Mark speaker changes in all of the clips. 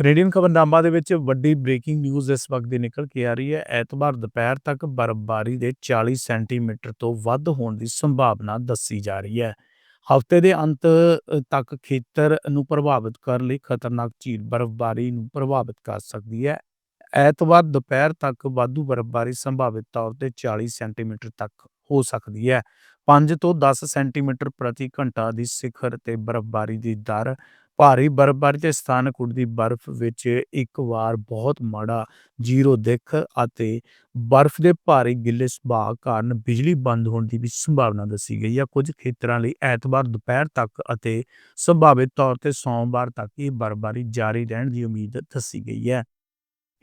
Speaker 1: Canadian ਖਬਰਨਾਮਾ ਦੇ ਵਿੱਚ ਵੱਡੀ ਬ੍ਰੇਕਿੰਗ ਨਿਊਜ਼ ਇਸ ਵਕਤ ਦੀ ਨਿਕਲ ਕੇ ਆ ਰਹੀ ਹੈ। ਐਤਵਾਰ ਦੁਪਹਿਰ ਤੱਕ ਬਰਫ਼ਬਾਰੀ ਦੇ 40 ਸੈਂਟੀਮੀਟਰ ਤੋਂ ਵੱਧ ਹੋਣ ਦੀ ਸੰਭਾਵਨਾ ਦੱਸੀ ਜਾ ਰਹੀ ਹੈ। ਹਫ਼ਤੇ ਦੇ ਅੰਤ ਤੱਕ ਖੇਤਰ ਨੂੰ ਪ੍ਰਭਾਵਿਤ ਕਰਨ ਲਈ ਖਤਰਨਾਕ ਝੀਲ ਬਰਫ਼ਬਾਰੀ ਨੂੰ ਪ੍ਰਭਾਵਿਤ ਕਰ ਸਕਦੀ ਹੈ। ਐਤਵਾਰ ਦੁਪਹਿਰ ਤੱਕ ਵਾਧੂ ਬਰਫ਼ਬਾਰੀ ਸੰਭਾਵਿਤ ਤੌਰ ਤੇ 40 ਸੈਂਟੀਮੀਟਰ ਤੱਕ ਹੋ ਸਕਦੀ ਹੈ। 5 ਤੋਂ 10 ਸੈਂਟੀਮੀਟਰ ਪ੍ਰਤੀ ਘੰਟਾ ਦੀ ਸਿਖਰ ਤੇ ਬਰਫ਼ਬਾਰੀ ਦੀ ਦਰ ਭਾਰੀ ਬਰਫ਼ਬਾਰੀ ਤੇ ਸਥਾਨਕ ਉੱਡਦੀ ਬਰਫ਼ ਵਿੱਚ ਇੱਕ ਵਾਰ ਬਹੁਤ ਮਾੜਾ ਜ਼ੀਰੋ ਦਿੱਖ ਅਤੇ ਬਰਫ਼ ਦੇ ਭਾਰੀ ਗਿੱਲੇ ਸੁਭਾਅ ਕਾਰਨ ਬਿਜਲੀ ਬੰਦ ਹੋਣ ਦੀ ਵੀ ਸੰਭਾਵਨਾ ਦੱਸੀ ਗਈ ਹੈ ਕੁਝ ਖੇਤਰਾਂ ਲਈ ਐਤਵਾਰ ਦੁਪਹਿਰ ਤੱਕ ਅਤੇ ਸੰਭਾਵਿਤ ਤੌਰ ਤੇ ਸੋਮਵਾਰ ਤੱਕ ਇਹ ਬਰਫ਼ਬਾਰੀ ਜਾਰੀ ਰਹਿਣ ਦੀ ਉਮੀਦ ਦੱਸੀ ਗਈ ਹੈ।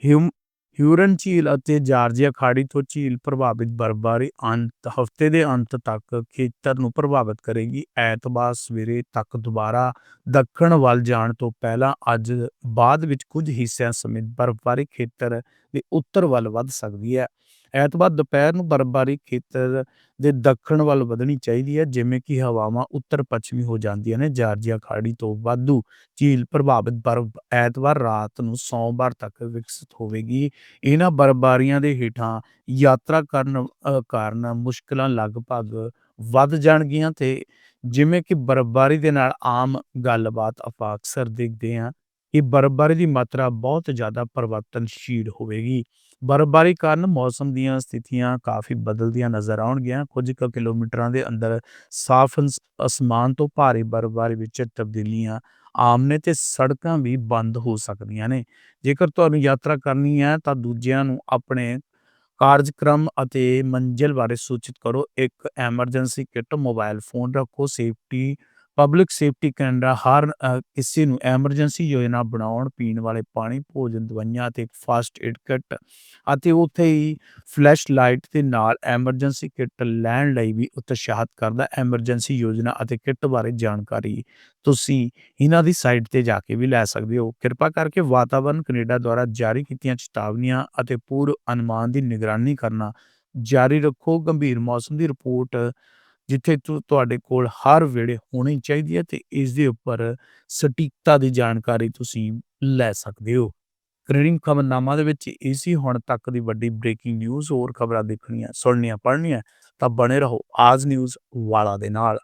Speaker 1: ਹਿਊਮ ਹਿਊਰਨ ਝੀਲ ਅਤੇ ਜਾਰਜੀਆ ਖਾੜੀ ਤੋਂ ਝੀਲ ਪ੍ਰਭਾਵਿਤ ਬਰਫ਼ਬਾਰੀ ਅੰਤ, ਹਫ਼ਤੇ ਦੇ ਅੰਤ ਤੱਕ ਖੇਤਰ ਨੂੰ ਪ੍ਰਭਾਵਿਤ ਕਰੇਗੀ। ਐਤਵਾਰ ਸਵੇਰੇ ਤੱਕ ਦੁਬਾਰਾ ਦੱਖਣ ਵੱਲ ਜਾਣ ਤੋਂ ਪਹਿਲਾਂ ਅੱਜ ਬਾਅਦ ਵਿੱਚ ਕੁਝ ਹਿੱਸਿਆਂ ਸਮੇਤ ਬਰਫ਼ਬਾਰੀ ਖੇਤਰ ਦੇ ਉੱਤਰ ਵੱਲ ਵੱਧ ਸਕਦੀ ਹੈ। ਐਤਵਾਰ ਦੁਪਹਿਰ ਨੂੰ ਬਰਫ਼ਬਾਰੀ ਖੇਤਰ ਦੇ ਦੱਖਣ ਵੱਲ ਵਧਣੀ ਚਾਹੀਦੀ ਹੈ, ਜਿਵੇਂ ਕਿ ਹਵਾਵਾਂ ਉੱਤਰ ਪੱਛਮੀ ਹੋ ਜਾਂਦੀਆਂ ਨੇ, ਜਾਰਜੀਆ ਖਾੜੀ ਤੋਂ ਵਾਧੂ ਝੀਲ ਪ੍ਰਭਾਵਿਤ ਬਰਫ਼ ਐਤਵਾਰ ਰਾਤ ਨੂੰ ਸੋਮਵਾਰ ਤੱਕ ਵਿਕਸਿਤ ਹੋਵੇਗੀ। ਇਹਨਾਂ ਬਰਫ਼ਬਾਰੀਆਂ ਦੇ ਹੇਠਾਂ ਯਾਤਰਾ ਕਰਨ ਕਾਰਨ ਮੁਸ਼ਕਲਾਂ ਲਗਭਗ ਵੱਧ ਜਾਣਗੀਆਂ ਤੇ ਜਿਵੇਂ ਕਿ ਬਰਫ਼ਬਾਰੀ ਦੇ ਨਾਲ ਆਮ ਗੱਲਬਾਤ ਆਪਾਂ ਅਕਸਰ ਦੇਖਦੇ ਹਾਂ ਕਿ ਬਰਫ਼ਬਾਰੀ ਦੀ ਮਾਤਰਾ ਬਹੁਤ ਜ਼ਿਆਦਾ ਪਰਿਵਰਤਨਸ਼ੀਲ ਹੋਵੇਗੀ। ਬਰਫ਼ਬਾਰੀ ਕਾਰਨ ਮੌਸਮ ਦੀਆਂ ਸਥਿਤੀਆਂ ਕਾਫੀ ਬਦਲਦੀਆਂ ਨਜ਼ਰ ਆਉਣਗੀਆਂ। ਕੁਝ ਕੁ ਕਿਲੋਮੀਟਰਾਂ ਦੇ ਅੰਦਰ ਸਾਫ਼ ਅਸਮਾਨ ਤੋਂ ਭਾਰੀ ਬਰਫ਼ਬਾਰੀ ਵਿੱਚ ਤਬਦੀਲੀਆਂ ਆਮ ਨੇ ਤੇ ਸੜਕਾਂ ਵੀ ਬੰਦ ਹੋ ਸਕਦੀਆਂ ਨੇ। ਜੇਕਰ ਤੁਹਾਨੂੰ ਯਾਤਰਾ ਕਰਨੀ ਹੈ ਤਾਂ ਦੂਜਿਆਂ ਨੂੰ ਆਪਣੇ ਕਾਰਜਕ੍ਰਮ ਅਤੇ ਮੰਜ਼ਿਲ ਬਾਰੇ ਸੂਚਿਤ ਕਰੋ। ਇੱਕ ਐਮਰਜੈਂਸੀ ਕਿੱਟ ਮੋਬਾਈਲ ਫੋਨ ਰੱਖੋ, ਸੇਫਟੀ ਪਬਲਿਕ ਸੇਫਟੀ ਕੈਨੇਡਾ ਹਰ ਕਿਸੇ ਨੂੰ ਐਮਰਜੈਂਸੀ ਯੋਜਨਾ ਬਣਾਉਣ, ਪੀਣ ਵਾਲੇ ਪਾਣੀ, ਭੋਜਨ, ਦਵਾਈਆਂ ਅਤੇ ਫਾਸਟ ਏਡ ਕਿੱਟ ਅਤੇ ਉੱਥੇ ਹੀ ਫਲੈਸ਼ ਲਾਈਟ ਦੇ ਨਾਲ ਐਮਰਜੈਂਸੀ ਕਿੱਟ ਲੈਣ ਲਈ ਵੀ ਉਤਸ਼ਾਹਿਤ ਕਰਦਾ ਐਮਰਜੈਂਸੀ ਯੋਜਨਾ ਅਤੇ ਕਿੱਟ ਬਾਰੇ ਜਾਣਕਾਰੀ। ਤੁਸੀਂ ਇਹਨਾਂ ਦੀ ਸਾਈਟ ਤੇ ਜਾ ਕੇ ਵੀ ਲੈ ਸਕਦੇ ਹੋ। ਕਿਰਪਾ ਕਰਕੇ ਵਾਤਾਵਰਣ ਕੈਨੇਡਾ ਦੁਆਰਾ ਜਾਰੀ ਕੀਤੀਆਂ ਚੇਤਾਵਨੀਆਂ ਅਤੇ ਪੂਰਵ ਅਨੁਮਾਨ ਦੀ ਨਿਗਰਾਨੀ ਕਰਨਾ ਜਾਰੀ ਰੱਖੋ। ਗੰਭੀਰ ਮੌਸਮ ਦੀ ਰਿਪੋਰਟ ਜਿੱਥੇ ਤੁ- ਤੁਹਾਡੇ ਕੋਲ ਹਰ ਵੇਲੇ ਹੋਣੀ ਚਾਹੀਦੀ ਹੈ ਤੇ ਇਸ ਦੇ ਉੱਪਰ ਸਟੀਕਤਾ ਦੀ ਜਾਣਕਾਰੀ ਤੁਸੀਂ ਲੈ ਸਕਦੇ ਹੋ। ਕੈਨੇਡੀਅਨ ਖਬਰਨਾਮਾ ਦੇ ਵਿੱਚ ਇਸੀ ਹੁਣ ਤੱਕ ਦੀ ਵੱਡੀ ਬ੍ਰੇਕਿੰਗ ਨਿਊਜ਼, ਹੋਰ ਖਬਰਾਂ ਦੇਖਣੀਆਂ, ਸੁਣਨੀਆਂ, ਪੜ੍ਹਨੀਆਂ, ਤਾਂ ਬਣੇ ਰਹੋ ਆਜ ਨਿਊਜ਼ ਵਾਲਾ ਦੇ ਨਾਲ।